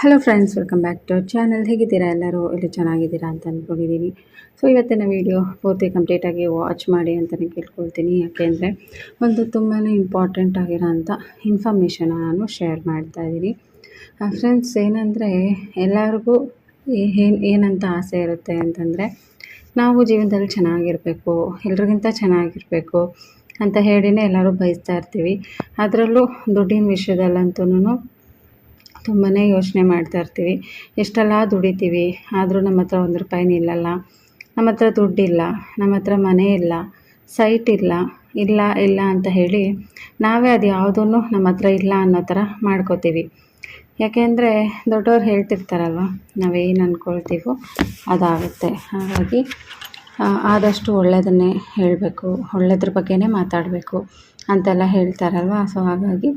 Hello friends welcome back to channel ಹೇಗಿದ್ದೀರಾ ಎಲ್ಲರೂ? ಇಲ್ಲಿ ಚೆನ್ನಾಗಿದ್ದೀರಾ ಅಂತ ಅಂದ್ಕೊಂಡಿದ್ದೀನಿ ಸೊ ಇವತ್ತಿನ ವೀಡಿಯೋ ಪೂರ್ತಿ ಕಂಪ್ಲೀಟಾಗಿ ವಾಚ್ ಮಾಡಿ ಅಂತಲೇ ಕೇಳ್ಕೊಳ್ತೀನಿ. ಯಾಕೆಂದರೆ ಒಂದು ತುಂಬಾ ಇಂಪಾರ್ಟೆಂಟ್ ಆಗಿರೋಂಥ ಇನ್ಫಾರ್ಮೇಷನ್ ನಾನು ಶೇರ್ ಮಾಡ್ತಾ ಇದ್ದೀನಿ. ಫ್ರೆಂಡ್ಸ್ ಏನಂದರೆ ಎಲ್ಲರಿಗೂ ಏನು, ಏನಂತ ಆಸೆ ಇರುತ್ತೆ ಅಂತಂದರೆ ನಾವು ಜೀವನದಲ್ಲಿ ಚೆನ್ನಾಗಿರಬೇಕು, ಎಲ್ರಿಗಿಂತ ಚೆನ್ನಾಗಿರಬೇಕು ಅಂತ ಹೇಳಿನೇ ಎಲ್ಲರೂ ಬಯಸ್ತಾ ಇರ್ತೀವಿ. ಅದರಲ್ಲೂ ದುಡ್ಡಿನ ವಿಷಯದಲ್ಲಂತೂ ತುಂಬಾ ಯೋಚನೆ ಮಾಡ್ತಾ ಇರ್ತೀವಿ. ಎಷ್ಟೆಲ್ಲ ದುಡಿತೀವಿ? ಆದರೂ ನಮ್ಮ ಹತ್ರ ಒಂದು ರೂಪಾಯಿ ನಿಲ್ಲಲ್ಲ. ನಮ್ಮ ಹತ್ರ ದುಡ್ಡಿಲ್ಲ. ನಮ್ಮ ಹತ್ರ ಮನೆ ಇಲ್ಲ. ಸೈಟ್ ಇಲ್ಲ. ಇಲ್ಲ ಇಲ್ಲ ಅಂತ ಹೇಳಿ ನಾವೇ ಅದು ಯಾವುದನ್ನು ನಮ್ಮ ಹತ್ರ ಇಲ್ಲ ಅನ್ನೋ ಥರ ಮಾಡ್ಕೋತೀವಿ. ಯಾಕೆಂದರೆ ದೊಡ್ಡವ್ರು ಹೇಳ್ತಿರ್ತಾರಲ್ವ, ನಾವೇನು ಅಂದ್ಕೊಳ್ತೀವೋ ಅದಾಗುತ್ತೆ. ಹಾಗಾಗಿ ಆದಷ್ಟು ಒಳ್ಳೆಯದನ್ನೇ ಹೇಳಬೇಕು. ಒಳ್ಳೆಯದ್ರ ಬಗ್ಗೆನೇ ಮಾತಾಡಬೇಕು ಅಂತೆಲ್ಲ ಹೇಳ್ತಾರಲ್ವ? ಸೊ ಹಾಗಾಗಿ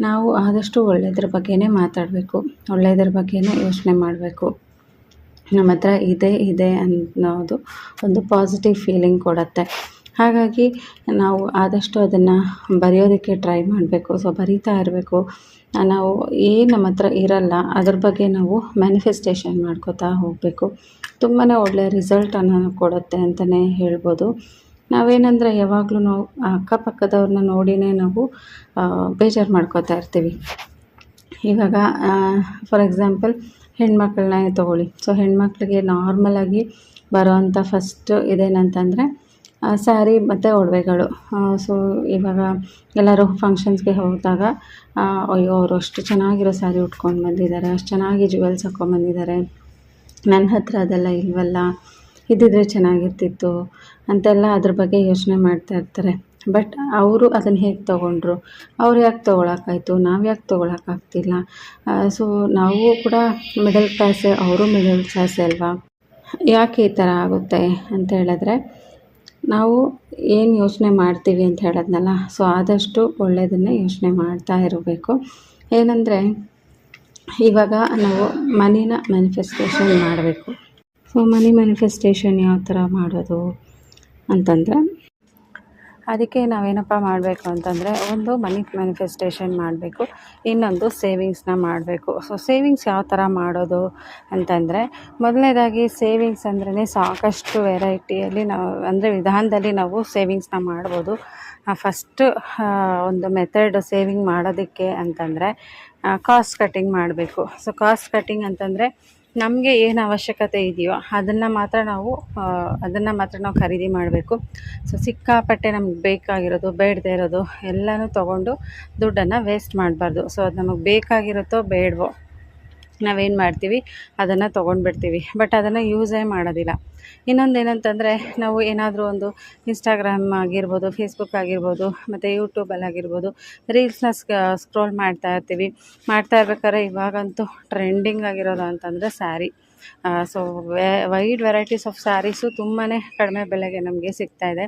ನಾವು ಆದಷ್ಟು ಒಳ್ಳೆಯದ್ರ ಬಗ್ಗೆನೇ ಮಾತಾಡಬೇಕು, ಒಳ್ಳೆಯದ್ರ ಬಗ್ಗೆನೇ ಯೋಚನೆ ಮಾಡಬೇಕು. ನಮ್ಮ ಹತ್ರ ಇದೆ ಇದೆ ಅನ್ನೋದು ಒಂದು ಪಾಸಿಟಿವ್ ಫೀಲಿಂಗ್ ಕೊಡುತ್ತೆ. ಹಾಗಾಗಿ ನಾವು ಆದಷ್ಟು ಅದನ್ನು ಬರೆಯೋದಕ್ಕೆ ಟ್ರೈ ಮಾಡಬೇಕು. ಸೊ ಬರಿತಾ ಇರಬೇಕು. ನಾವು ಏನು ನಮ್ಮ ಹತ್ರ ಇರಲ್ಲ, ಅದ್ರ ಬಗ್ಗೆ ನಾವು ಮ್ಯಾನಿಫೆಸ್ಟೇಷನ್ ಮಾಡ್ಕೋತಾ ಹೋಗಬೇಕು. ತುಂಬಾ ಒಳ್ಳೆಯ ರಿಸಲ್ಟನ್ನು ಕೊಡುತ್ತೆ ಅಂತಲೇ ಹೇಳ್ಬೋದು. ನಾವೇನಂದರೆ ಯಾವಾಗಲೂ ನಾವು ಅಕ್ಕಪಕ್ಕದವ್ರನ್ನ ನೋಡಿನೇ ನಾವು ಬೇಜಾರು ಮಾಡ್ಕೋತಾ ಇರ್ತೀವಿ. ಇವಾಗ ಫಾರ್ ಎಕ್ಸಾಂಪಲ್ ಹೆಣ್ಮಕ್ಳನ್ನೇ ತೊಗೊಳ್ಳಿ. ಸೊ ಹೆಣ್ಮಕ್ಳಿಗೆ ನಾರ್ಮಲಾಗಿ ಬರೋವಂಥ ಫಸ್ಟ್ ಇದೇನಂತಂದರೆ ಸ್ಯಾರಿ ಮತ್ತು ಒಡವೆಗಳು. ಸೊ ಇವಾಗ ಎಲ್ಲರೂ ಫಂಕ್ಷನ್ಸ್ಗೆ ಹೋದಾಗ ಅಯ್ಯೋ, ಅವರು ಅಷ್ಟು ಚೆನ್ನಾಗಿರೋ ಸ್ಯಾರಿ ಉಟ್ಕೊಂಡು ಬಂದಿದ್ದಾರೆ, ಅಷ್ಟು ಚೆನ್ನಾಗಿ ಜುವೆಲ್ಸ್ ಹಾಕ್ಕೊಂಬಂದಿದ್ದಾರೆ ನನ್ನ ಹತ್ರ ಅದೆಲ್ಲ ಇಲ್ವಲ್ಲ? ಇದ್ದಿದ್ರೆ ಚೆನ್ನಾಗಿರ್ತಿತ್ತು ಅಂತೆಲ್ಲ ಅದ್ರ ಬಗ್ಗೆ ಯೋಚನೆ ಮಾಡ್ತಾ ಇರ್ತಾರೆ. ಬಟ್ ಅವರು ಅದನ್ನು ಹೇಗೆ ತೊಗೊಂಡ್ರು? ಅವ್ರು ಯಾಕೆ ತೊಗೊಳಕ್ಕಾಯ್ತು? ನಾವು ಯಾಕೆ ತೊಗೊಳಕ್ಕಾಗ್ತಿಲ್ಲ? ಸೊ ನಾವು ಕೂಡ ಮಿಡಲ್ ಕ್ಲಾಸೇ ಅವರು ಮಿಡಲ್ ಕ್ಲಾಸ್ ಅಲ್ವಾ? ಯಾಕೆ ಈ ಥರ ಆಗುತ್ತೆ ಅಂತ ಹೇಳಿದ್ರೆ, ನಾವು ಏನು ಯೋಚನೆ ಮಾಡ್ತೀವಿ ಅಂತ ಹೇಳೋದ್ನಲ್ಲ ಸೊ ಆದಷ್ಟು ಒಳ್ಳೆಯದನ್ನೇ ಯೋಚನೆ ಮಾಡ್ತಾ ಇರಬೇಕು. ಏನಂದರೆ, ಇವಾಗ ನಾವು ಮನಿನ ಮ್ಯಾನಿಫೆಸ್ಟೇಷನ್ ಮಾಡಬೇಕು. ಸೊ ಮನಿ ಮ್ಯಾನಿಫೆಸ್ಟೇಷನ್ ಯಾವ ಥರ ಮಾಡೋದು ಅಂತಂದರೆ? ಅದಕ್ಕೆ ನಾವೇನಪ್ಪ ಮಾಡಬೇಕು ಅಂತಂದರೆ ಒಂದು ಮನಿ ಮ್ಯಾನಿಫೆಸ್ಟೇಷನ್ ಮಾಡಬೇಕು, ಇನ್ನೊಂದು ಸೇವಿಂಗ್ಸ್ನ ಮಾಡಬೇಕು. ಸೊ ಸೇವಿಂಗ್ಸ್ ಯಾವ ಥರ ಮಾಡೋದು ಅಂತಂದರೆ, ಮೊದಲನೇದಾಗಿ ಸೇವಿಂಗ್ಸ್ ಅಂದ್ರೇ ಸಾಕಷ್ಟು ವೆರೈಟಿಯಲ್ಲಿ ನಾವು, ಅಂದರೆ ವಿಧಾನದಲ್ಲಿ ನಾವು ಸೇವಿಂಗ್ಸ್ನ ಮಾಡ್ಬೋದು. ಫಸ್ಟು ಒಂದು ಮೆಥಡ್ ಸೇವಿಂಗ್ ಮಾಡೋದಕ್ಕೆ ಅಂತಂದರೆ ಕಾಸ್ಟ್ ಕಟ್ಟಿಂಗ್ ಮಾಡಬೇಕು. ಸೊ ಕಾಸ್ಟ್ ಕಟ್ಟಿಂಗ್ ಅಂತಂದರೆ ನಮಗೆ ಏನು ಅವಶ್ಯಕತೆ ಇದೆಯೋ ಅದನ್ನು ಮಾತ್ರ ನಾವು ಅದನ್ನು ಮಾತ್ರ ನಾವು ಖರೀದಿ ಮಾಡಬೇಕು. ಸೊ ಸಿಕ್ಕಾಪಟ್ಟೆ ನಮ್ಗೆ ಬೇಕಾಗಿರೋದು, ಬೇಡದೇ ಇರೋದು ಎಲ್ಲನೂ ತೊಗೊಂಡು ದುಡ್ಡನ್ನು ವೇಸ್ಟ್ ಮಾಡಬಾರ್ದು. ಸೊ ಅದು ನಮಗೆ ಬೇಕಾಗಿರುತ್ತೋ ಬೇಡವೋ ನಾವೇನು ಮಾಡ್ತೀವಿ, ಅದನ್ನು ತೊಗೊಂಡ್ಬಿಡ್ತೀವಿ. ಬಟ್ ಅದನ್ನು ಯೂಸೇ ಮಾಡೋದಿಲ್ಲ. ಇನ್ನೊಂದು ಏನಂತಂದರೆ, ನಾವು ಏನಾದರೂ ಒಂದು ಇನ್ಸ್ಟಾಗ್ರಾಮ್ ಆಗಿರ್ಬೋದು ಫೇಸ್ಬುಕ್ ಆಗಿರ್ಬೋದು, ಮತ್ತು ಯೂಟ್ಯೂಬಲ್ಲಿ ಆಗಿರ್ಬೋದು ರೀಲ್ಸ್ನ ಸ್ಕ್ರೋಲ್ ಮಾಡ್ತಾ ಇರ್ತೀವಿ. ಮಾಡ್ತಾ ಇರ್ಬೇಕಾದ್ರೆ ಇವಾಗಂತೂ ಟ್ರೆಂಡಿಂಗ್ ಆಗಿರೋದು ಅಂತಂದರೆ sari so wide varieties of saris ತುಂಬಾ ಕಡಿಮೆ ಬೆಲೆಗೆ ನಮಗೆ ಸಿಗ್ತಾಯಿದೆ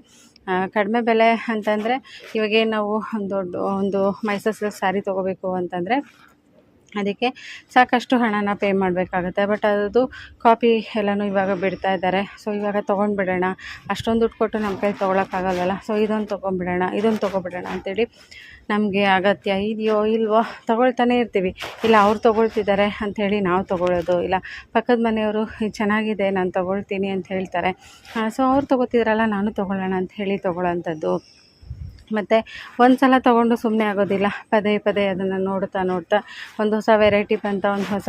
ಕಡಿಮೆ ಬೆಲೆ ಅಂತಂದರೆ, ಇವಾಗೇನು ನಾವು ಒಂದು ದೊಡ್ಡ, ಒಂದು ಮೈಸೂರು ಸಿಲ್ಕ್ ಸ್ಯಾರಿ ತೊಗೋಬೇಕು ಅಂತಂದರೆ ಅದಕ್ಕೆ ಸಾಕಷ್ಟು ಹಣನ ಪೇ ಮಾಡಬೇಕಾಗತ್ತೆ. ಬಟ್ ಅದು ಕಾಪಿ ಎಲ್ಲನೂ ಇವಾಗ ಬಿಡ್ತಾ ಇದ್ದಾರೆ. ಸೊ ಇವಾಗ ತೊಗೊಂಡ್ಬಿಡೋಣ. ಅಷ್ಟೊಂದು ದುಡ್ಡು ಕೊಟ್ಟು ನಮ್ಮ ಕೈ ತೊಗೊಳಕ್ಕಾಗಲ್ವಲ್ಲ? ಸೊ ಇದೊಂದು ತೊಗೊಂಬಿಡೋಣ ಇದೊಂದು ತೊಗೊಬಿಡೋಣ ಅಂತೇಳಿ ನಮಗೆ ಅಗತ್ಯ. ಇದೆಯೋ ಇಲ್ವೋ ತೊಗೊಳ್ತಾನೆ ಇರ್ತೀವಿ. ಇಲ್ಲ, ಅವ್ರು ತೊಗೊಳ್ತಿದ್ದಾರೆ ಅಂಥೇಳಿ ನಾವು ತೊಗೊಳ್ಳೋದು ಇಲ್ಲ, ಪಕ್ಕದ ಮನೆಯವರು ಚೆನ್ನಾಗಿದೆ, ನಾನು ತೊಗೊಳ್ತೀನಿ ಅಂತ ಹೇಳ್ತಾರೆ. ಸೊ ಅವ್ರು ತೊಗೋತಿದ್ರಲ್ಲ, ನಾನು ತೊಗೊಳ್ಳೋಣ ಅಂತ ಹೇಳಿ ತೊಗೊಳ್ಳೋಂಥದ್ದು ಮತ್ತು ಒಂದು ಸಲ ತೊಗೊಂಡು ಸುಮ್ಮನೆ ಆಗೋದಿಲ್ಲ. ಪದೇ ಪದೇ ಅದನ್ನು ನೋಡ್ತಾ ನೋಡ್ತಾ ಒಂದು ಹೊಸ ವೆರೈಟಿ ಬಂತ, ಒಂದು ಹೊಸ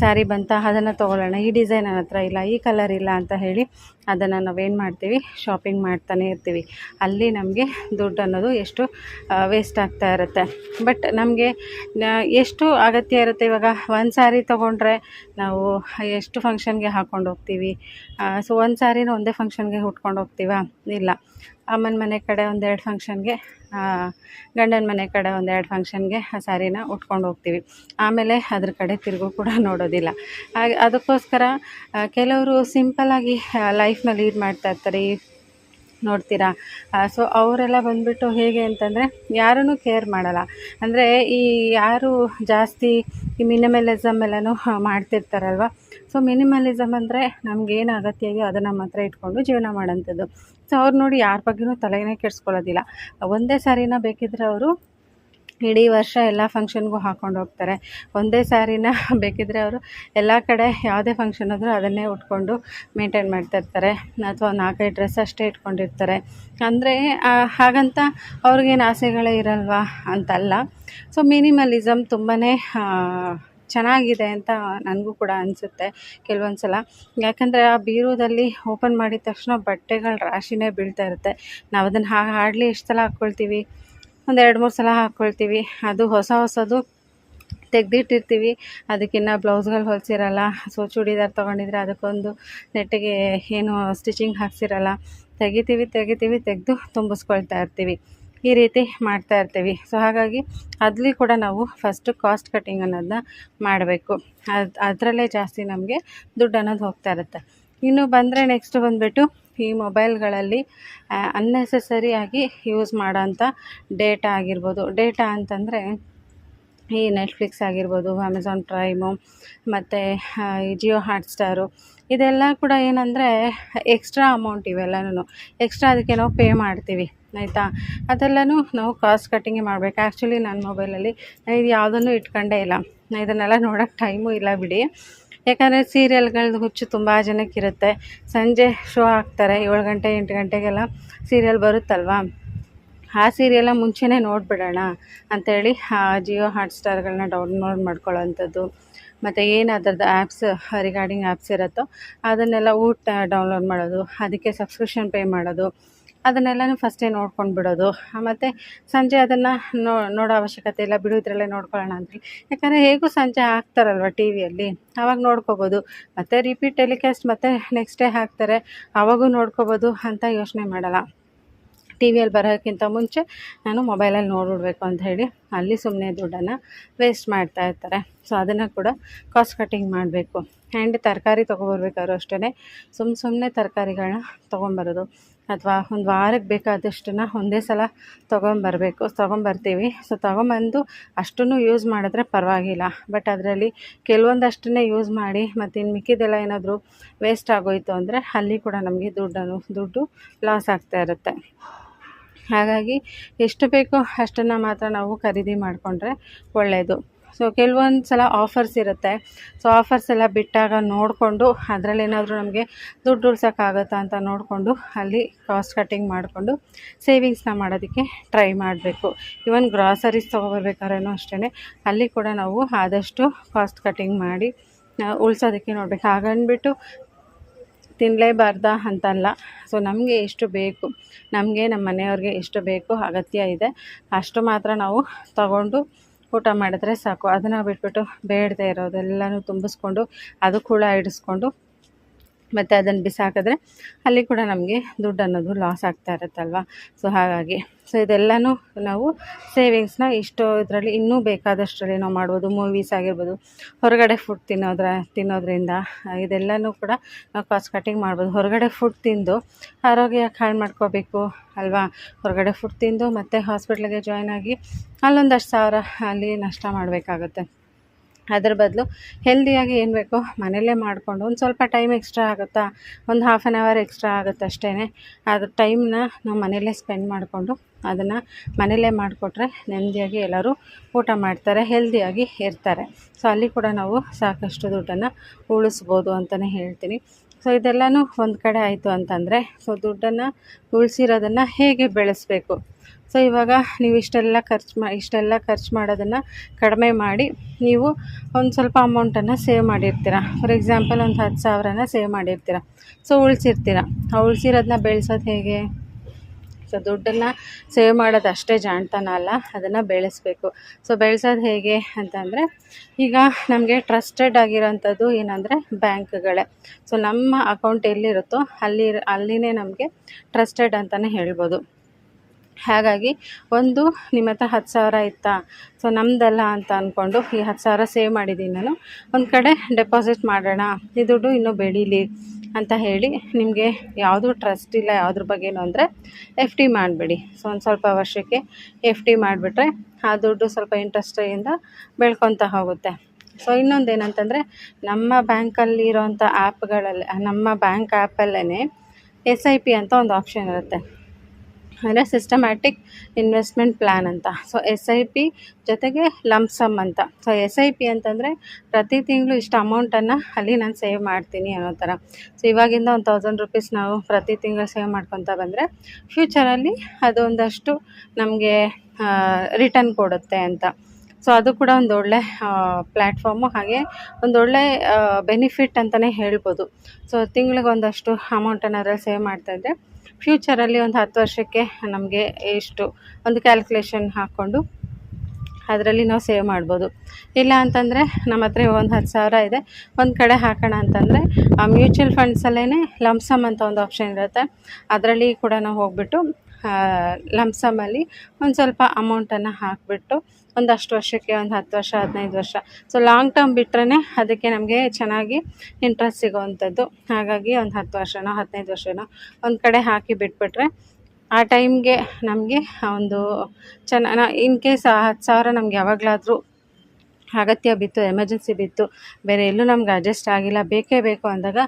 ಸ್ಯಾರಿ ಬಂತ, ಅದನ್ನು ತೊಗೊಳ್ಳೋಣ. ಈ ಡಿಸೈನ್ ನನ್ನ ಹತ್ರ ಇಲ್ಲ, ಈ ಕಲರ್ ಇಲ್ಲ ಅಂತ ಹೇಳಿ ಅದನ್ನು ನಾವೇನು ಮಾಡ್ತೀವಿ? ಶಾಪಿಂಗ್ ಮಾಡ್ತಾನೆ ಇರ್ತೀವಿ. ಅಲ್ಲಿ ನಮಗೆ ದುಡ್ಡು ಅನ್ನೋದು ಎಷ್ಟು ವೇಸ್ಟ್ ಆಗ್ತಾ ಇರುತ್ತೆ. ಬಟ್ ನಮಗೆ ಎಷ್ಟು ಅಗತ್ಯ ಇರುತ್ತೆ ಇವಾಗ? ಒಂದು ಸ್ಯಾರಿ ತೊಗೊಂಡ್ರೆ ನಾವು ಎಷ್ಟು ಫಂಕ್ಷನ್ಗೆ ಹಾಕ್ಕೊಂಡು ಹೋಗ್ತೀವಿ? ಸೊ ಒಂದು ಸಾರಿನ ಒಂದೇ ಫಂಕ್ಷನ್ಗೆ ಹುಟ್ಕೊಂಡು ಹೋಗ್ತೀವಾ? ಇಲ್ಲ. ಅಮ್ಮನ ಮನೆ ಕಡೆ ಒಂದೆರಡು ಫಂಕ್ಷನ್ಗೆ ಗಂಡನ ಮನೆ ಕಡೆ ಒಂದೆರಡು ಫಂಕ್ಷನ್ಗೆ ಆ ಸ್ಯಾರಿನ ಉಟ್ಕೊಂಡು ಹೋಗ್ತೀವಿ. ಆಮೇಲೆ ಅದ್ರ ಕಡೆ ತಿರುಗು ಕೂಡ ನೋಡೋದಿಲ್ಲ. ಹಾಗೆ ಅದಕ್ಕೋಸ್ಕರ ಕೆಲವರು ಸಿಂಪಲ್ಲಾಗಿ ಲೈಫ್ನ ಲೀಡ್ ಮಾಡ್ತಾ ಇರ್ತಾರೆ. ನೋಡ್ತೀರಾ? ಸೊ ಅವರೆಲ್ಲ ಬಂದುಬಿಟ್ಟು ಹೇಗೆ ಅಂತಂದರೆ ಯಾರೂ ಕೇರ್ ಮಾಡಲ್ಲ. ಅಂದರೆ ಈ ಯಾರು ಜಾಸ್ತಿ ಈ ಮಿನಿಮಲಿಸಮ್ ಎಲ್ಲನೂ ಮಾಡ್ತಿರ್ತಾರಲ್ವ ಸೊ ಮಿನಿಮಲಿಸಮ್ ಅಂದರೆ ನಮಗೇನು ಅಗತ್ಯ ಇದೆಯೋ ಅದನ್ನು ಮಾತ್ರ ಇಟ್ಕೊಂಡು ಜೀವನ ಮಾಡೋಂಥದ್ದು ಸೊ ಅವ್ರು ನೋಡಿ ಯಾರ ಬಗ್ಗೆಯೂ ತಲೆನೇ ಕೆಡಿಸ್ಕೊಳ್ಳೋದಿಲ್ಲ. ಒಂದೇ ಸಾರಿನ ಬೇಕಿದ್ರೆ ಅವರು ಇಡೀ ವರ್ಷ ಎಲ್ಲ ಫಂಕ್ಷನ್ಗೂ ಹಾಕ್ಕೊಂಡು ಹೋಗ್ತಾರೆ. ಒಂದೇ ಸಾರಿನ ಬೇಕಿದ್ರೆ ಅವರು ಎಲ್ಲ ಕಡೆ ಯಾವುದೇ ಫಂಕ್ಷನ್ ಆದರೂ ಅದನ್ನೇ ಉಟ್ಕೊಂಡು ಮೇಂಟೈನ್ ಮಾಡ್ತಾ ಇರ್ತಾರೆ. ಅಥವಾ ನಾಲ್ಕೈದು ಡ್ರೆಸ್ ಅಷ್ಟೇ ಇಟ್ಕೊಂಡಿರ್ತಾರೆ. ಅಂದರೆ ಹಾಗಂತ ಅವ್ರಿಗೇನು ಆಸೆಗಳೇ ಇರಲ್ವಾ ಅಂತಲ್ಲ. ಸೊ ಮಿನಿಮಲಿಸಮ್ ತುಂಬಾ ಚೆನ್ನಾಗಿದೆ ಅಂತ ನನಗೂ ಕೂಡ ಅನಿಸುತ್ತೆ ಕೆಲವೊಂದು ಸಲ ಯಾಕಂದರೆ ಆ ಬೀರುದಲ್ಲಿ ಓಪನ್ ಮಾಡಿದ ತಕ್ಷಣ ಬಟ್ಟೆಗಳ ರಾಶಿನೇ ಬೀಳ್ತಾ ಇರುತ್ತೆ. ನಾವು ಅದನ್ನು ಹಾರ್ಡ್ಲಿ ಎಷ್ಟು ಸಲ ಹಾಕ್ಕೊಳ್ತೀವಿ ಒಂದು ಎರಡು, ಮೂರು ಸಲ ಹಾಕ್ಕೊಳ್ತೀವಿ ಅದು ಹೊಸ ಹೊಸದು ತೆಗೆದಿಟ್ಟಿರ್ತೀವಿ. ಅದಕ್ಕಿನ್ನ ಬ್ಲೌಸ್ಗಳು ಹೊಲಿಸಿರಲ್ಲ. ಸೊ, ಚೂಡಿದಾರ್ ತೊಗೊಂಡಿದ್ರೆ ಅದಕ್ಕೊಂದು ನೆಟ್ಟಿಗೆ ಏನು ಸ್ಟಿಚಿಂಗ್ ಹಾಕ್ಸಿರಲ್ಲ. ತೆಗಿತೀವಿ ತೆಗಿತೀವಿ, ತೆಗೆದು ತುಂಬಿಸ್ಕೊಳ್ತಾ ಇರ್ತೀವಿ. ಈ ರೀತಿ ಮಾಡ್ತಾ ಇರ್ತೀವಿ. ಸೊ ಹಾಗಾಗಿ ಅಲ್ಲಿ ಕೂಡ ನಾವು ಫಸ್ಟು ಕಾಸ್ಟ್ ಕಟ್ಟಿಂಗ್ ಅನ್ನೋದನ್ನ ಮಾಡಬೇಕು. ಅದು, ಅದರಲ್ಲೇ ಜಾಸ್ತಿ ನಮಗೆ ದುಡ್ಡು ಅನ್ನೋದು ಹೋಗ್ತಾ ಇರುತ್ತೆ. ಇನ್ನು ಬಂದರೆ ನೆಕ್ಸ್ಟ್ ಬಂದುಬಿಟ್ಟು ಈ ಮೊಬೈಲ್ಗಳಲ್ಲಿ ಅನ್ನೆಸೆಸರಿಯಾಗಿ ಯೂಸ್ ಮಾಡೋಂಥ ಡೇಟಾ ಆಗಿರ್ಬೋದು. ಡೇಟಾ ಅಂತಂದರೆ ಈ ನೆಟ್ಫ್ಲಿಕ್ಸ್ ಆಗಿರ್ಬೋದು ಅಮೆಝಾನ್ ಪ್ರೈಮು ಮತ್ತು ಈ ಜಿಯೋ ಹಾಟ್ಸ್ಟಾರು ಇದೆಲ್ಲ ಕೂಡ ಏನಂದರೆ ಎಕ್ಸ್ಟ್ರಾ ಅಮೌಂಟ್ ಇವೆಲ್ಲನೂ ಎಕ್ಸ್ಟ್ರಾ ಅದಕ್ಕೆ ನಾವು ಪೇ ಮಾಡ್ತೀವಿ. ಆಯಿತಾ? ಅದೆಲ್ಲನೂ ನಾವು ಕಾಸ್ಟ್ ಕಟ್ಟಿಂಗೇ ಮಾಡಬೇಕು. ಆ್ಯಕ್ಚುಲಿ ನನ್ನ ಮೊಬೈಲಲ್ಲಿ ಇದು ಯಾವುದನ್ನು ಇಟ್ಕೊಂಡೇ ಇಲ್ಲ. ಇದನ್ನೆಲ್ಲ ನೋಡೋಕ್ಕೆ ಟೈಮು ಇಲ್ಲ ಬಿಡಿ. ಯಾಕಂದರೆ ಸೀರಿಯಲ್ಗಳದ್ದು ಹುಚ್ಚು ತುಂಬ ಜನಕ್ಕಿರುತ್ತೆ ಸಂಜೆ ಶೋ ಹಾಕ್ತಾರೆ, ಏಳು ಗಂಟೆ, ಎಂಟು ಗಂಟೆಗೆಲ್ಲ ಸೀರಿಯಲ್ ಬರುತ್ತಲ್ವಾ? ಆ ಸೀರಿಯಲ್ಲ ಮುಂಚೆನೇ ನೋಡಿಬಿಡೋಣ ಅಂಥೇಳಿ ಜಿಯೋ ಹಾಟ್ಸ್ಟಾರ್ಗಳನ್ನ ಡೌನ್ಲೋಡ್ ಮಾಡ್ಕೊಳ್ಳೋವಂಥದ್ದು ಮತ್ತು ಏನು ಅದರದ್ದು ಆ್ಯಪ್ಸ್ ರಿಗಾರ್ಡಿಂಗ್ ಆ್ಯಪ್ಸ್ ಇರುತ್ತೋ ಅದನ್ನೆಲ್ಲ ಊಟ ಡೌನ್ಲೋಡ್ ಮಾಡೋದು, ಅದಕ್ಕೆ ಸಬ್ಸ್ಕ್ರಿಪ್ಷನ್ ಪೇ ಮಾಡೋದು. ಅದನ್ನೆಲ್ಲನೂ ಫಸ್ಟೇ ನೋಡ್ಕೊಂಡು ಬಿಡೋದು. ಮತ್ತು ಸಂಜೆ ಅದನ್ನು ನೋಡೋ ಅವಶ್ಯಕತೆ ಇಲ್ಲ ಬಿಡೋದ್ರಲ್ಲೇ ನೋಡ್ಕೊಳ್ಳೋಣ ಅಂತೇಳಿ ಯಾಕಂದರೆ ಹೇಗೂ ಸಂಜೆ ಹಾಕ್ತಾರಲ್ವ ಟಿ ವಿಯಲ್ಲಿ ಆವಾಗ ನೋಡ್ಕೋಬೋದು. ಮತ್ತು ರಿಪೀಟ್ ಟೆಲಿಕಾಸ್ಟ್ ಮತ್ತು ನೆಕ್ಸ್ಟ್ ಡೇ ಹಾಕ್ತಾರೆ. ಆವಾಗೂ ನೋಡ್ಕೋಬೋದು ಅಂತ ಯೋಚನೆ ಮಾಡೋಲ್ಲ. ಟಿ ವಿಯಲ್ಲಿ ಬರೋಕ್ಕಿಂತ ಮುಂಚೆ ನಾನು ಮೊಬೈಲಲ್ಲಿ ನೋಡಿಬಿಡ್ಬೇಕು ಅಂತ ಹೇಳಿ ಅಲ್ಲಿ ಸುಮ್ಮನೆ ದುಡ್ಡನ್ನು ವೇಸ್ಟ್ ಮಾಡ್ತಾ ಇರ್ತಾರೆ. ಸೊ ಅದನ್ನು ಕೂಡ ಕಾಸ್ಟ್ ಕಟ್ಟಿಂಗ್ ಮಾಡಬೇಕು. ಆ್ಯಂಡ್ ತರಕಾರಿ ತೊಗೊಬರ್ಬೇಕಾದ್ರೂ ಅಷ್ಟೇ ಸುಮ್ಮ ಸುಮ್ಮನೆ ತರಕಾರಿಗಳನ್ನ ತೊಗೊಂಬರೋದು ಅಥವಾ ಒಂದು ವಾರಕ್ಕೆ ಬೇಕಾದಷ್ಟನ್ನು ಒಂದೇ ಸಲ ತೊಗೊಂಬರಬೇಕು ತೊಗೊಂಬರ್ತೀವಿ ಸೊ ತೊಗೊಂಬಂದು ಅಷ್ಟನ್ನು ಯೂಸ್ ಮಾಡಿದ್ರೆ ಪರವಾಗಿಲ್ಲ. ಬಟ್ ಅದರಲ್ಲಿ ಕೆಲವೊಂದಷ್ಟನ್ನೇ ಯೂಸ್ ಮಾಡಿ ಮತ್ತು ಇನ್ನು ಮಿಕ್ಕಿದ್ದೆಲ್ಲ ಏನಾದರೂ ವೇಸ್ಟ್ ಆಗೋಯಿತು ಅಂದರೆ ಅಲ್ಲಿ ಕೂಡ ನಮಗೆ ದುಡ್ಡನ್ನು, ದುಡ್ಡು ಲಾಸ್ ಆಗ್ತಾ ಇರುತ್ತೆ. ಹಾಗಾಗಿ ಎಷ್ಟು ಬೇಕೋ ಅಷ್ಟನ್ನು ಮಾತ್ರ ನಾವು ಖರೀದಿ ಮಾಡಿಕೊಂಡ್ರೆ ಒಳ್ಳೆಯದು ಸೊ ಕೆಲವೊಂದು ಸಲ ಆಫರ್ಸ್ ಇರುತ್ತೆ. ಸೊ ಆಫರ್ಸ್ ಎಲ್ಲ ಬಿಟ್ಟಾಗ ನೋಡಿಕೊಂಡು ಅದರಲ್ಲೇನಾದರೂ ನಮಗೆ ದುಡ್ಡು ಉಳ್ಸೋಕ್ಕಾಗತ್ತಾ ಅಂತ ನೋಡಿಕೊಂಡು ಅಲ್ಲಿ ಕಾಸ್ಟ್ ಕಟ್ಟಿಂಗ್ ಮಾಡಿಕೊಂಡು ಸೇವಿಂಗ್ಸ್ನ ಮಾಡೋದಕ್ಕೆ ಟ್ರೈ ಮಾಡಬೇಕು. ಇವನ್ ಗ್ರಾಸರೀಸ್ ತೊಗೊಬರ್ಬೇಕಾದ್ರೂ ಅಷ್ಟೇ ಅಲ್ಲಿ ಕೂಡ ನಾವು ಆದಷ್ಟು ಕಾಸ್ಟ್ ಕಟ್ಟಿಂಗ್ ಮಾಡಿ ಉಳ್ಸೋದಕ್ಕೆ ನೋಡಬೇಕು. ಹಾಗಂದ್ಬಿಟ್ಟು ತಿನ್ನಲೇಬಾರ್ದಾ ಅಂತಲ್ಲ. ಸೊ ನಮಗೆ ಎಷ್ಟು ಬೇಕು, ನಮಗೆ ನಮ್ಮ ಮನೆಯವ್ರಿಗೆ ಎಷ್ಟು ಬೇಕು ಅಗತ್ಯ ಇದೆ. ಅಷ್ಟು ಮಾತ್ರ ನಾವು ತಗೊಂಡು ಊಟ ಮಾಡಿದ್ರೆ ಸಾಕು. ಅದನ್ನು ಬಿಟ್ಬಿಟ್ಟು ಬೇಡದೆ ಇರೋದೆಲ್ಲನೂ ತುಂಬಿಸ್ಕೊಂಡು ಅದಕ್ಕೆ ಹುಳ ಇಡಿಸ್ಕೊಂಡು ಮತ್ತು ಅದನ್ನು ಬಿಸಾಕಿದ್ರೆ ಅಲ್ಲಿ ಕೂಡ ನಮಗೆ ದುಡ್ಡು ಅನ್ನೋದು ಲಾಸ್ ಆಗ್ತಾ ಇರುತ್ತಲ್ವ? ಸೊ ಹಾಗಾಗಿ ಸೊ ಇದೆಲ್ಲನೂ ನಾವು ಸೇವಿಂಗ್ಸ್ನ ಇಷ್ಟು ಇದರಲ್ಲಿ ಇನ್ನೂ ಬೇಕಾದಷ್ಟರಲ್ಲಿ ನಾವು ಮಾಡ್ಬೋದು. ಮೂವೀಸ್ ಆಗಿರ್ಬೋದು, ಹೊರಗಡೆ ಫುಡ್ ತಿನ್ನೋದ್ರ, ತಿನ್ನೋದ್ರಿಂದ, ಇದೆಲ್ಲನೂ ಕೂಡ ನಾವು ಕಾಸ್ಟ್ ಕಟ್ಟಿಂಗ್ ಮಾಡ್ಬೋದು. ಹೊರಗಡೆ ಫುಡ್ ತಿಂದು ಆರೋಗ್ಯ ಹಾಳು ಮಾಡ್ಕೋಬೇಕು ಅಲ್ವಾ? ಹೊರಗಡೆ ಫುಡ್ ತಿಂದು ಮತ್ತು ಹಾಸ್ಪಿಟ್ಲಿಗೆ ಜಾಯ್ನ್ ಆಗಿ ಅಲ್ಲೊಂದಷ್ಟು ಸಾವಿರ ಅಲ್ಲಿ ನಷ್ಟ ಮಾಡಬೇಕಾಗತ್ತೆ. ಅದ್ರ ಬದಲು ಹೆಲ್ದಿಯಾಗಿ ಏನು ಬೇಕೋ ಮನೆಯಲ್ಲೇ ಮಾಡಿಕೊಂಡು ಒಂದು ಸ್ವಲ್ಪ ಟೈಮ್ ಎಕ್ಸ್ಟ್ರಾ ಆಗುತ್ತಾ? ಒಂದು ಹಾಫ್ ಆನ್ ಅವರ್ ಎಕ್ಸ್ಟ್ರಾ ಆಗುತ್ತೆ ಅಷ್ಟೇ ಅದು ಟೈಮ್ನ ನಾವು ಮನೆಯಲ್ಲೇ ಸ್ಪೆಂಡ್ ಮಾಡಿಕೊಂಡು ಅದನ್ನು ಮನೆಯಲ್ಲೇ ಮಾಡಿಕೊಟ್ರೆ ನೆಮ್ಮದಿಯಾಗಿ ಎಲ್ಲರೂ ಊಟ ಮಾಡ್ತಾರೆ ಹೆಲ್ದಿಯಾಗಿ ಇರ್ತಾರೆ. ಸೊ ಅಲ್ಲಿ ಕೂಡ ನಾವು ಸಾಕಷ್ಟು ದುಡ್ಡನ್ನು ಉಳಿಸ್ಬೋದು ಅಂತಲೇ ಹೇಳ್ತೀನಿ. ಸೊ ಇದೆಲ್ಲನೂ ಒಂದು ಕಡೆ ಆಯಿತು ಅಂತಂದರೆ ಸೊ ದುಡ್ಡನ್ನು ಉಳಿಸಿರೋದನ್ನು ಹೇಗೆ ಬೆಳೆಸಬೇಕು? ಸೊ, ಇವಾಗ ನೀವು ಇಷ್ಟೆಲ್ಲ ಖರ್ಚು ಮಾ, ಇಷ್ಟೆಲ್ಲ ಖರ್ಚು ಮಾಡೋದನ್ನು ಕಡಿಮೆ ಮಾಡಿ ನೀವು ಒಂದು ಸ್ವಲ್ಪ ಅಮೌಂಟನ್ನು ಸೇವ್ ಮಾಡಿರ್ತೀರ. ಫಾರ್ ಎಕ್ಸಾಂಪಲ್ ಒಂದು ಹತ್ತು ಸಾವಿರನ ಸೇವ್ ಮಾಡಿರ್ತೀರ. ಸೊ, ಉಳಿಸಿರ್ತೀರ. ಆ ಉಳಿಸಿರೋದನ್ನ ಬೆಳೆಸೋದು ಹೇಗೆ? ಸೊ, ದುಡ್ಡನ್ನು ಸೇವ್ ಮಾಡೋದು ಅಷ್ಟೇ ಜಾಣ್ತನ ಅಲ್ಲ, ಅದನ್ನು ಬೆಳೆಸಬೇಕು. ಸೊ, ಬೆಳೆಸೋದು ಹೇಗೆ ಅಂತಂದರೆ, ಈಗ ನಮಗೆ ಟ್ರಸ್ಟೆಡ್ ಆಗಿರೋಂಥದ್ದು ಏನಂದರೆ ಬ್ಯಾಂಕ್ಗಳೇ. ಸೊ, ನಮ್ಮ ಅಕೌಂಟ್ ಎಲ್ಲಿರುತ್ತೋ ಅಲ್ಲಿ ಅಲ್ಲಿನೇ ನಮಗೆ ಟ್ರಸ್ಟೆಡ್ ಅಂತಲೇ ಹೇಳ್ಬೋದು. ಹಾಗಾಗಿ ಒಂದು ನಿಮ್ಮ ಹತ್ರ ಹತ್ತು ಸಾವಿರ ಇತ್ತಾ ಸೊ ನಮ್ಮದಲ್ಲ ಅಂತ ಅಂದ್ಕೊಂಡು ಈ ಹತ್ತು ಸಾವಿರ ಸೇವ್ ಮಾಡಿದ್ದೀನಿ ನಾನು. ಒಂದು ಕಡೆ ಡೆಪಾಸಿಟ್ ಮಾಡೋಣ, ಈ ದುಡ್ಡು ಇನ್ನೂ ಬೆಳೀಲಿ ಅಂತ ಹೇಳಿ ನಿಮಗೆ ಯಾವುದೂ ಟ್ರಸ್ಟ್ ಇಲ್ಲ ಯಾವುದ್ರ ಬಗ್ಗೆನೂ ಅಂದರೆ ಎಫ್ ಡಿ ಮಾಡಿಬಿಡಿ. ಸೊ ಒಂದು ಸ್ವಲ್ಪ ವರ್ಷಕ್ಕೆ ಎಫ್ ಡಿ ಮಾಡಿಬಿಟ್ರೆ ಆ ದುಡ್ಡು ಸ್ವಲ್ಪ ಇಂಟ್ರೆಸ್ಟಿಂದ ಬೆಳ್ಕೊತಾ ಹೋಗುತ್ತೆ. ಸೊ ಇನ್ನೊಂದು ಏನಂತಂದರೆ ನಮ್ಮ ಬ್ಯಾಂಕಲ್ಲಿ ಇರೋವಂಥ ಆ್ಯಪ್ಗಳಲ್ಲಿ ನಮ್ಮ ಬ್ಯಾಂಕ್ ಆ್ಯಪಲ್ಲೇ ಎಸ್ ಐ ಪಿ ಅಂತ ಒಂದು ಆಪ್ಷನ್ ಇರುತ್ತೆ. ಅಂದರೆ ಸಿಸ್ಟಮ್ಯಾಟಿಕ್ ಇನ್ವೆಸ್ಟ್ಮೆಂಟ್ ಪ್ಲ್ಯಾನ್ ಅಂತ. ಸೊ ಎಸ್ ಐ ಪಿ ಜೊತೆಗೆ ಲಮ್ಸಮ್ ಅಂತ. ಸೊ ಎಸ್ ಐ ಪಿ ಅಂತಂದರೆ ಪ್ರತಿ ತಿಂಗಳು ಇಷ್ಟು ಅಮೌಂಟನ್ನು ಅಲ್ಲಿ ನಾನು ಸೇವ್ ಮಾಡ್ತೀನಿ ಅನ್ನೋ ಥರ. ಸೊ ಇವಾಗಿಂದ ಒಂದು ತೌಸಂಡ್ ರುಪೀಸ್ ನಾವು ಪ್ರತಿ ತಿಂಗಳು ಸೇವ್ ಮಾಡ್ಕೊತ ಬಂದರೆ ಫ್ಯೂಚರಲ್ಲಿ ಅದೊಂದಷ್ಟು ನಮಗೆ ರಿಟರ್ನ್ ಕೊಡುತ್ತೆ ಅಂತ. ಸೊ ಅದು ಕೂಡ ಒಂದು ಒಳ್ಳೆ ಪ್ಲ್ಯಾಟ್ಫಾರ್ಮು ಹಾಗೆ ಒಂದು ಒಳ್ಳೆ ಬೆನಿಫಿಟ್ ಅಂತಲೇ ಹೇಳ್ಬೋದು. ಸೊ ತಿಂಗ್ಳಿಗೆ ಒಂದಷ್ಟು ಅಮೌಂಟನ್ನು ಅದರಲ್ಲಿ ಸೇವ್ ಮಾಡ್ತಾಯಿದ್ರೆ ಫ್ಯೂಚರಲ್ಲಿ ಒಂದು ಹತ್ತು ವರ್ಷಕ್ಕೆ ನಮಗೆ ಎಷ್ಟು ಒಂದು ಕ್ಯಾಲ್ಕುಲೇಷನ್ ಹಾಕ್ಕೊಂಡು ಅದರಲ್ಲಿ ನಾವು ಸೇವ್ ಮಾಡ್ಬೋದು. ಇಲ್ಲ ಅಂತಂದರೆ ನಮ್ಮ ಹತ್ರ ಒಂದು ಹತ್ತು ಸಾವಿರ ಇದೆ. ಒಂದು ಕಡೆ ಹಾಕೋಣ ಅಂತಂದರೆ, ಆ ಮ್ಯೂಚುವಲ್ ಫಂಡ್ಸಲ್ಲೇ ಲಮ್ಸಮ್ ಅಂತ ಒಂದು ಆಪ್ಷನ್ ಇರುತ್ತೆ. ಅದರಲ್ಲಿ ಕೂಡ ನಾವು ಹೋಗ್ಬಿಟ್ಟು ಲಮ್ಸಮಲ್ಲಿ ಒಂದು ಸ್ವಲ್ಪ ಅಮೌಂಟನ್ನು ಹಾಕಿಬಿಟ್ಟು ಒಂದಷ್ಟು ವರ್ಷಕ್ಕೆ ಒಂದು ಹತ್ತು ವರ್ಷ, ಹದಿನೈದು ವರ್ಷ. ಸೊ ಲಾಂಗ್ ಟರ್ಮ್ ಬಿಟ್ರೆ ಅದಕ್ಕೆ ನಮಗೆ ಚೆನ್ನಾಗಿ ಇಂಟ್ರೆಸ್ಟ್ ಸಿಗೋವಂಥದ್ದು. ಹಾಗಾಗಿ ಒಂದು ಹತ್ತು ವರ್ಷನೋ, ಹದಿನೈದು ವರ್ಷನೋ ಒಂದು ಕಡೆ ಹಾಕಿ ಬಿಟ್ಬಿಟ್ರೆ ಆ ಟೈಮ್ಗೆ ನಮಗೆ ಒಂದು ಚೆನ್ನ ಇನ್ ಕೇಸ್ ಆ ಹತ್ತು ಸಾವಿರ ನಮ್ಗೆ ಯಾವಾಗಲಾದರೂ ಅಗತ್ಯ ಬಿತ್ತು ಎಮರ್ಜೆನ್ಸಿ ಬಿತ್ತು, ಬೇರೆ ಎಲ್ಲೂ ನಮ್ಗೆ ಅಡ್ಜಸ್ಟ್ ಆಗಿಲ್ಲ, ಬೇಕೇ ಬೇಕು ಅಂದಾಗ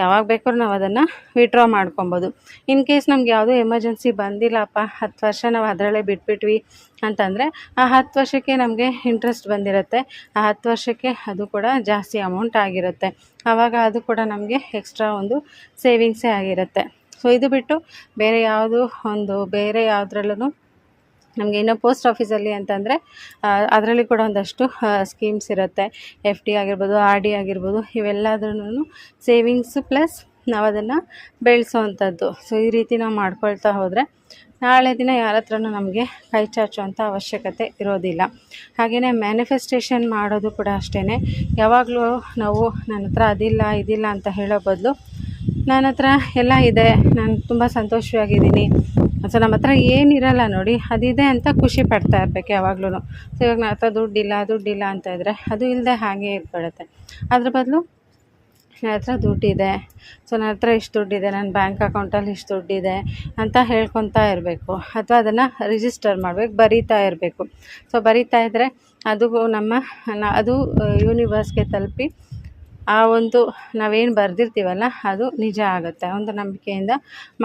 ಯಾವಾಗ ಬೇಕಾದ್ರೂ ನಾವು ಅದನ್ನು ವಿಡ್ರಾ ಮಾಡ್ಕೊಬೋದು. ಇನ್ ಕೇಸ್ ನಮ್ಗೆ ಯಾವುದೂ ಎಮರ್ಜೆನ್ಸಿ ಬಂದಿಲ್ಲಪ್ಪ, ಹತ್ತು ವರ್ಷ ನಾವು ಅದರಲ್ಲೇ ಬಿಟ್ಬಿಟ್ವಿ ಅಂತಂದರೆ, ಆ ಹತ್ತು ವರ್ಷಕ್ಕೆ ನಮಗೆ ಇಂಟ್ರೆಸ್ಟ್ ಬಂದಿರುತ್ತೆ, ಆ ಹತ್ತು ವರ್ಷಕ್ಕೆ ಅದು ಕೂಡ ಜಾಸ್ತಿ ಅಮೌಂಟ್ ಆಗಿರುತ್ತೆ. ಆವಾಗ ಅದು ಕೂಡ ನಮಗೆ ಎಕ್ಸ್ಟ್ರಾ ಒಂದು ಸೇವಿಂಗ್ಸೇ ಆಗಿರುತ್ತೆ. ಸೊ ಇದು ಬಿಟ್ಟು ಬೇರೆ ಯಾವುದು ಒಂದು ಬೇರೆ ಯಾವುದ್ರಲ್ಲೂ ನಮಗೆ ಇನ್ನು ಪೋಸ್ಟ್ ಆಫೀಸಲ್ಲಿ ಅಂತಂದರೆ ಅದರಲ್ಲಿ ಕೂಡ ಒಂದಷ್ಟು ಸ್ಕೀಮ್ಸ್ ಇರುತ್ತೆ. ಎಫ್ ಡಿ ಆಗಿರ್ಬೋದು ಆರ್ ಡಿ ಆಗಿರ್ಬೋದು ಇವೆಲ್ಲದ್ರೂ ಸೇವಿಂಗ್ಸು ಪ್ಲಸ್ ನಾವು ಅದನ್ನು ಬೆಳೆಸೋವಂಥದ್ದು ಸೊ ಈ ರೀತಿ ನಾವು ಮಾಡ್ಕೊಳ್ತಾ ಹೋದರೆ, ನಾಳೆ ದಿನ ಯಾರ ಹತ್ರನೂ ನಮಗೆ ಕೈ ಚಾಚುವಂಥ ಅವಶ್ಯಕತೆ ಇರೋದಿಲ್ಲ. ಹಾಗೆಯೇ ಮ್ಯಾನಿಫೆಸ್ಟೇಷನ್ ಮಾಡೋದು ಕೂಡ ಅಷ್ಟೇ ಯಾವಾಗಲೂ ನಾವು ನನ್ನ ಹತ್ರ ಅದಿಲ್ಲ, ಇದಿಲ್ಲ ಅಂತ ಹೇಳೋ ಬದಲು, ನನ್ನ ಹತ್ರ ಎಲ್ಲ ಇದೆ, ನಾನು ತುಂಬ ಸಂತೋಷವಾಗಿದ್ದೀನಿ ಸೊ ನಮ್ಮ ಹತ್ರ ಏನಿರಲ್ಲ ನೋಡಿ, ಅದಿದೆ ಅಂತ ಖುಷಿ ಪಡ್ತಾ ಇರಬೇಕು ಯಾವಾಗ್ಲೂ ಸೊ ಇವಾಗ ನನ್ನ ಹತ್ರ ದುಡ್ಡಿಲ್ಲ ದುಡ್ಡಿಲ್ಲ ಅಂತ ಇದ್ದರೆ ಅದು ಇಲ್ಲದೆ ಹಾಗೆ ಇದ್ಬಿಡುತ್ತೆ ಅದ್ರ ಬದಲು ನನ್ನ ಹತ್ರ ದುಡ್ಡಿದೆ. ಸೊ ನನ್ನ ಹತ್ರ ಇಷ್ಟು ದುಡ್ಡಿದೆ, ನನ್ನ ಬ್ಯಾಂಕ್ ಅಕೌಂಟಲ್ಲಿ ಇಷ್ಟು ದುಡ್ಡಿದೆ ಅಂತ ಹೇಳ್ಕೊತಾ ಇರಬೇಕು. ಅಥವಾ ಅದನ್ನು ರಿಜಿಸ್ಟರ್ ಮಾಡಬೇಕು, ಬರೀತಾ ಇರಬೇಕು. ಸೊ ಬರೀತಾ ಇದ್ದರೆ ಅದು ನಮ್ಮ ಅದು ಯೂನಿವರ್ಸ್ಗೆ ತಲುಪಿ ಆ ಒಂದು ನಾವೇನು ಬರೆದಿರ್ತೀವಲ್ಲ, ಅದು ನಿಜ ಆಗುತ್ತೆ, ಒಂದು ನಂಬಿಕೆಯಿಂದ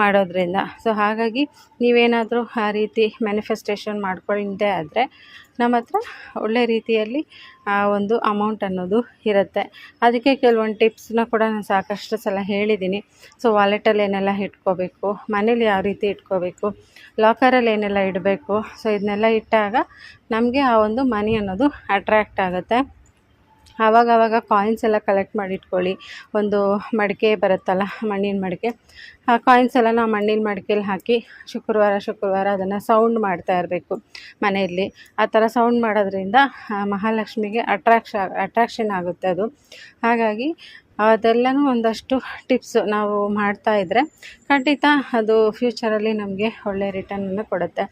ಮಾಡೋದ್ರಿಂದ. ಸೊ ಹಾಗಾಗಿ ನೀವೇನಾದರೂ ಆ ರೀತಿ ಮ್ಯಾನಿಫೆಸ್ಟೇಷನ್ ಮಾಡ್ಕೊಳ್ದೇ ಆದರೆ ನಮ್ಮ ಹತ್ರ ಒಳ್ಳೆ ರೀತಿಯಲ್ಲಿ ಆ ಒಂದು ಅಮೌಂಟ್ ಅನ್ನೋದು ಇರುತ್ತೆ. ಅದಕ್ಕೆ ಕೆಲವೊಂದು ಟಿಪ್ಸ್ನ ಕೂಡ ನಾನು ಸಾಕಷ್ಟು ಸಲ ಹೇಳಿದ್ದೀನಿ ಸೊ ವಾಲೆಟಲ್ಲಿ ಏನೆಲ್ಲ ಇಟ್ಕೋಬೇಕು, ಮನೇಲಿ ಯಾವ ರೀತಿ ಇಟ್ಕೋಬೇಕು ಲಾಕರಲ್ಲಿ ಏನೆಲ್ಲ ಇಡಬೇಕು ಸೊ ಇದನ್ನೆಲ್ಲ ಇಟ್ಟಾಗ ನಮಗೆ ಆ ಒಂದು ಮನಿ ಅನ್ನೋದು ಅಟ್ರ್ಯಾಕ್ಟ್ ಆಗುತ್ತೆ. ಆವಾಗ ಕಾಯಿನ್ಸ್ ಎಲ್ಲ ಕಲೆಕ್ಟ್ ಮಾಡಿ ಇಟ್ಕೊಳ್ಳಿ ಒಂದು ಮಡಿಕೆ ಬರುತ್ತಲ್ಲ, ಮಣ್ಣಿನ ಮಡಿಕೆ. ಆ ಕಾಯಿನ್ಸ್ ಎಲ್ಲ ನಾವು ಮಣ್ಣಿನ ಮಡಿಕೆಲಿ ಹಾಕಿ ಶುಕ್ರವಾರ ಶುಕ್ರವಾರ ಅದನ್ನು ಸೌಂಡ್ ಮಾಡ್ತಾ ಇರಬೇಕು ಮನೆಯಲ್ಲಿ. ಆ ಥರ ಸೌಂಡ್ ಮಾಡೋದ್ರಿಂದ ಮಹಾಲಕ್ಷ್ಮಿಗೆ ಅಟ್ರಾಕ್ಷ ಅಟ್ರಾಕ್ಷನ್ ಆಗುತ್ತೆ ಅದು. ಹಾಗಾಗಿ ಅದೆಲ್ಲನೂ ಒಂದಷ್ಟು ಟಿಪ್ಸ್ ನಾವು ಮಾಡ್ತಾಯಿದ್ರೆ ಖಂಡಿತ ಅದು ಫ್ಯೂಚರಲ್ಲಿ ನಮಗೆ ಒಳ್ಳೆಯ ರಿಟರ್ನನ್ನು ಕೊಡುತ್ತೆ.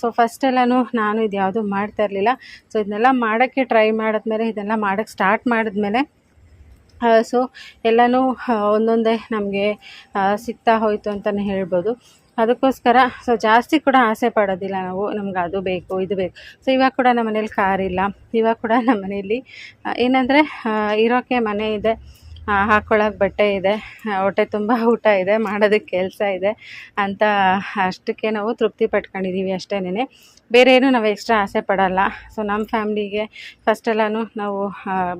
ಸೊ ಫಸ್ಟೆಲ್ಲನೂ ನಾನು ಇದು ಯಾವುದೂ ಮಾಡ್ತಾ ಇರಲಿಲ್ಲ. ಸೊ ಇದನ್ನೆಲ್ಲ ಮಾಡೋಕ್ಕೆ ಟ್ರೈ ಮಾಡಿದ್ಮೇಲೆ ಇದೆಲ್ಲ ಮಾಡೋಕ್ಕೆ ಸ್ಟಾರ್ಟ್ ಮಾಡಿದ್ಮೇಲೆ ಸೊ ಎಲ್ಲನೂ ಒಂದೊಂದೇ ನಮಗೆ ಸಿಗ್ತಾ ಹೋಯಿತು ಅಂತಲೇ ಹೇಳ್ಬೋದು. ಅದಕ್ಕೋಸ್ಕರ ಸೊ ಜಾಸ್ತಿ ಕೂಡ ಆಸೆ ಪಡೋದಿಲ್ಲ ನಾವು, ನಮ್ಗೆ ಅದು ಬೇಕು, ಇದು ಬೇಕು. ಸೊ ಇವಾಗ ಕೂಡ ನಮ್ಮ ಮನೇಲಿ ಕಾರ್ ಇಲ್ಲ. ಇವಾಗ ಕೂಡ ನಮ್ಮ ಮನೆಯಲ್ಲಿ ಏನಂದರೆ ಇರೋಕ್ಕೆ ಮನೆ ಇದೆ. ಹಾಕ್ಕೊಳ್ಳೋಕೆ ಬಟ್ಟೆ ಇದೆ. ಹೊಟ್ಟೆ ತುಂಬ ಊಟ ಇದೆ, ಮಾಡೋದಕ್ಕೆ ಕೆಲಸ ಇದೆ ಅಂತ ಅಷ್ಟಕ್ಕೆ ನಾವು ತೃಪ್ತಿ ಪಟ್ಕೊಂಡಿದ್ದೀವಿ ಅಷ್ಟೇನೆ ಬೇರೆ ಏನು ನಾವು ಎಕ್ಸ್ಟ್ರಾ ಆಸೆ ಪಡೋಲ್ಲ. ಸೊ ನಮ್ಮ ಫ್ಯಾಮ್ಲಿಗೆ ಫಸ್ಟೆಲ್ಲೂ ನಾವು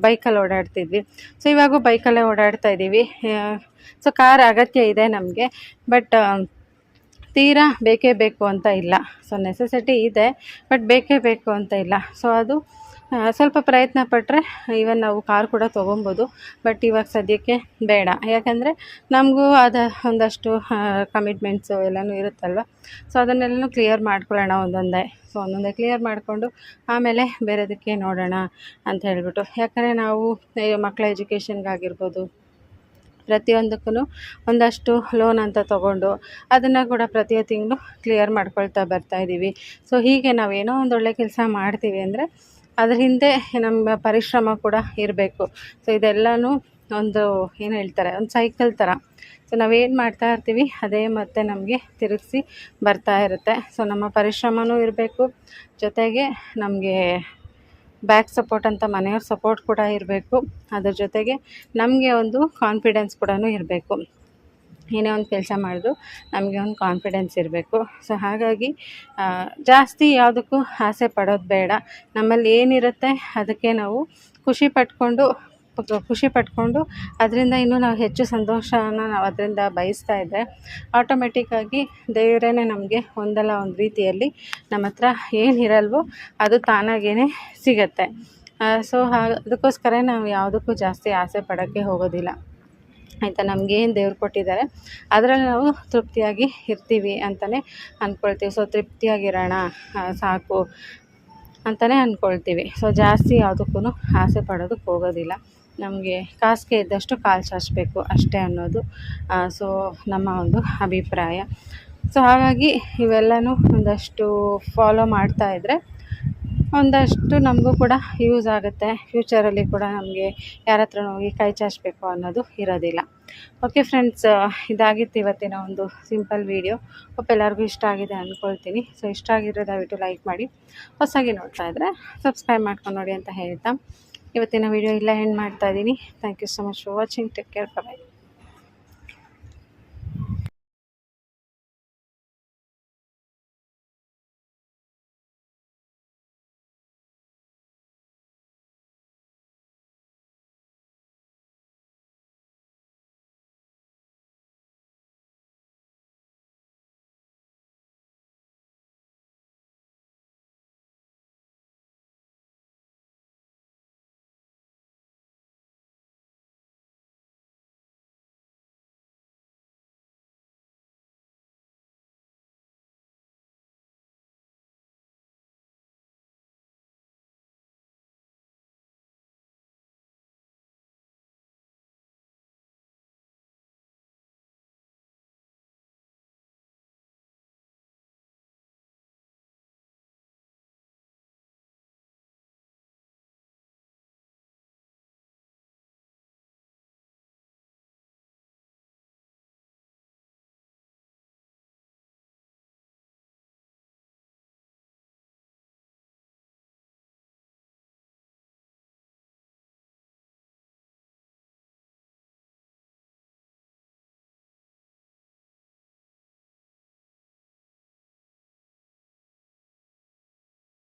ಬೈಕಲ್ಲಿ ಓಡಾಡ್ತಿದ್ವಿ. ಸೊ ಇವಾಗೂ ಬೈಕಲ್ಲೇ ಓಡಾಡ್ತಾ ಇದ್ದೀವಿ ಸೊ ಕಾರ್ ಅಗತ್ಯ ಇದೆ ನಮಗೆ. ಬಟ್ ತೀರಾ ಬೇಕೇ ಬೇಕು ಅಂತ ಇಲ್ಲ. ಸೊ ನೆಸೆಸಿಟಿ ಇದೆ ಬಟ್ ಬೇಕೇ ಬೇಕು ಅಂತ ಇಲ್ಲ. ಸೊ ಅದು ಸ್ವಲ್ಪ ಪ್ರಯತ್ನ ಪಟ್ಟರೆ ಈವನ್ ನಾವು ಕಾರ್ ಕೂಡ ತೊಗೊಬೋದು, ಬಟ್ ಇವಾಗ ಸದ್ಯಕ್ಕೆ ಬೇಡ. ಯಾಕಂದರೆ ನಮಗೂ ಅದ ಒಂದಷ್ಟು ಕಮಿಟ್ಮೆಂಟ್ಸು ಎಲ್ಲನೂ ಇರುತ್ತಲ್ವ? ಸೊ ಅದನ್ನೆಲ್ಲನೂ ಕ್ಲಿಯರ್ ಮಾಡ್ಕೊಳ್ಳೋಣ ಒಂದೊಂದೇ. ಸೊ ಒಂದೊಂದೇ ಕ್ಲಿಯರ್ ಮಾಡಿಕೊಂಡು ಆಮೇಲೆ ಬೇರೆದಕ್ಕೆ ನೋಡೋಣ ಅಂತ ಹೇಳ್ಬಿಟ್ಟು. ಯಾಕಂದರೆ ನಾವು ಮಕ್ಕಳ ಎಜುಕೇಷನ್ಗಾಗಿರ್ಬೋದು ಪ್ರತಿಯೊಂದಕ್ಕೂ ಒಂದಷ್ಟು ಲೋನ್ ಅಂತ ತೊಗೊಂಡು ಅದನ್ನು ಕೂಡ ಪ್ರತಿ ತಿಂಗಳು ಕ್ಲಿಯರ್ ಮಾಡ್ಕೊಳ್ತಾ ಬರ್ತಾ ಇದ್ದೀವಿ ಸೊ ಹೀಗೆ ನಾವೇನೋ ಒಂದೊಳ್ಳೆ ಕೆಲಸ ಮಾಡ್ತೀವಿ ಅಂದರೆ ಅದ್ರ ಹಿಂದೆ ನಮ್ಮ ಪರಿಶ್ರಮ ಕೂಡ ಇರಬೇಕು. ಸೊ ಇದೆಲ್ಲನೂ ಒಂದು ಏನು ಹೇಳ್ತಾರೆ, ಒಂದು ಸೈಕಲ್ ಥರ ಸೊ ನಾವೇನು ಮಾಡ್ತಾ ಇರ್ತೀವಿ, ಅದೇ ಮತ್ತೆ ನಮಗೆ ತಿರುಗಿಸಿ ಬರ್ತಾ ಇರುತ್ತೆ. ಸೊ ನಮ್ಮ ಪರಿಶ್ರಮನೂ ಇರಬೇಕು. ಜೊತೆಗೆ ನಮಗೆ ಬ್ಯಾಕ್ ಸಪೋರ್ಟ್ ಅಂತ ಮನೆಯವ್ರ ಸಪೋರ್ಟ್ ಕೂಡ ಇರಬೇಕು. ಅದ್ರ ಜೊತೆಗೆ ನಮಗೆ ಒಂದು ಕಾನ್ಫಿಡೆನ್ಸ್ ಕೂಡ ಇರಬೇಕು. ಏನೇ ಒಂದು ಕೆಲಸ ಮಾಡಿದ್ರು ನಮಗೆ ಒಂದು ಕಾನ್ಫಿಡೆನ್ಸ್ ಇರಬೇಕು. ಸೊ ಹಾಗಾಗಿ ಜಾಸ್ತಿ ಯಾವುದಕ್ಕೂ ಆಸೆ ಪಡೋದು ಬೇಡ. ನಮ್ಮಲ್ಲಿ ಏನಿರುತ್ತೆ ಅದಕ್ಕೆ ನಾವು ಖುಷಿ ಪಟ್ಕೊಂಡು ಖುಷಿ ಪಟ್ಕೊಂಡು ಅದರಿಂದ ಇನ್ನೂ ನಾವು ಹೆಚ್ಚು ಸಂತೋಷನ ನಾವು ಅದರಿಂದ ಬಯಸ್ತಾ ಇದ್ದರೆ ಆಟೋಮೆಟಿಕ್ಕಾಗಿ ದೇವರೇ ನಮಗೆ ಒಂದಲ್ಲ ಒಂದು ರೀತಿಯಲ್ಲಿ ನಮ್ಮ ಹತ್ರ ಏನಿರಲ್ವೋ ಅದು ತಾನಾಗೇ ಸಿಗತ್ತೆ. ಸೊ ಹಾಗೆ ಅದಕ್ಕೋಸ್ಕರ ನಾವು ಯಾವುದಕ್ಕೂ ಜಾಸ್ತಿ ಆಸೆ ಪಡೋಕ್ಕೆ ಹೋಗೋದಿಲ್ಲ. ಆಯಿತಾ ನಮಗೇನು ದೇವ್ರು ಕೊಟ್ಟಿದ್ದಾರೆ. ಅದರಲ್ಲಿ ನಾವು ತೃಪ್ತಿಯಾಗಿ ಇರ್ತೀವಿ ಅಂತಲೇ ಅಂದ್ಕೊಳ್ತೀವಿ ಸೊ ತೃಪ್ತಿಯಾಗಿರೋಣ ಸಾಕು ಅಂತಲೇ ಅಂದ್ಕೊಳ್ತೀವಿ ಸೊ ಜಾಸ್ತಿ ಯಾವುದಕ್ಕೂ ಆಸೆ ಪಡೋದಕ್ಕೆ ಹೋಗೋದಿಲ್ಲ. ನಮಗೆ ಕಾಸಿಗೆ ಇದ್ದಷ್ಟು ಕಾಲು ಚಾಚಬೇಕು ಅಷ್ಟೇ ಅನ್ನೋದು ಸೊ ನಮ್ಮ ಒಂದು ಅಭಿಪ್ರಾಯ. ಸೊ ಹಾಗಾಗಿ ಇವೆಲ್ಲನೂ ಒಂದಷ್ಟು ಫಾಲೋ ಮಾಡ್ತಾಯಿದ್ರೆ ಒಂದಷ್ಟು ನಮಗೂ ಕೂಡ ಯೂಸ್ ಆಗುತ್ತೆ. ಫ್ಯೂಚರಲ್ಲಿ ಕೂಡ ನಮಗೆ ಯಾರ ಹತ್ರ ಹೋಗಿ ಕೈ ಚಾಚಬೇಕು ಅನ್ನೋದು ಇರೋದಿಲ್ಲ. ಓಕೆ ಫ್ರೆಂಡ್ಸ್ ಇದಾಗಿತ್ತು ಇವತ್ತಿನ ಒಂದು ಸಿಂಪಲ್ ವೀಡಿಯೋ ಹೋಪ್ ಎಲ್ಲರಿಗೂ ಇಷ್ಟ ಆಗಿದೆ ಅಂದ್ಕೊಳ್ತೀನಿ ಸೊ ಇಷ್ಟ ಆಗಿದ್ರೆ ದಯವಿಟ್ಟು ಲೈಕ್ ಮಾಡಿ. ಹೊಸಾಗಿ ನೋಡ್ತಾ ಇದ್ದರೆ ಸಬ್ಸ್ಕ್ರೈಬ್ ಮಾಡ್ಕೊಂಡು ನೋಡಿ ಅಂತ ಹೇಳ್ತಾ. ಇವತ್ತಿನ ವೀಡಿಯೋ ಇಲ್ಲ ಎಂಡ್ ಮಾಡ್ತಾ ಇದ್ದೀನಿ. Thank you so much for watching take care bye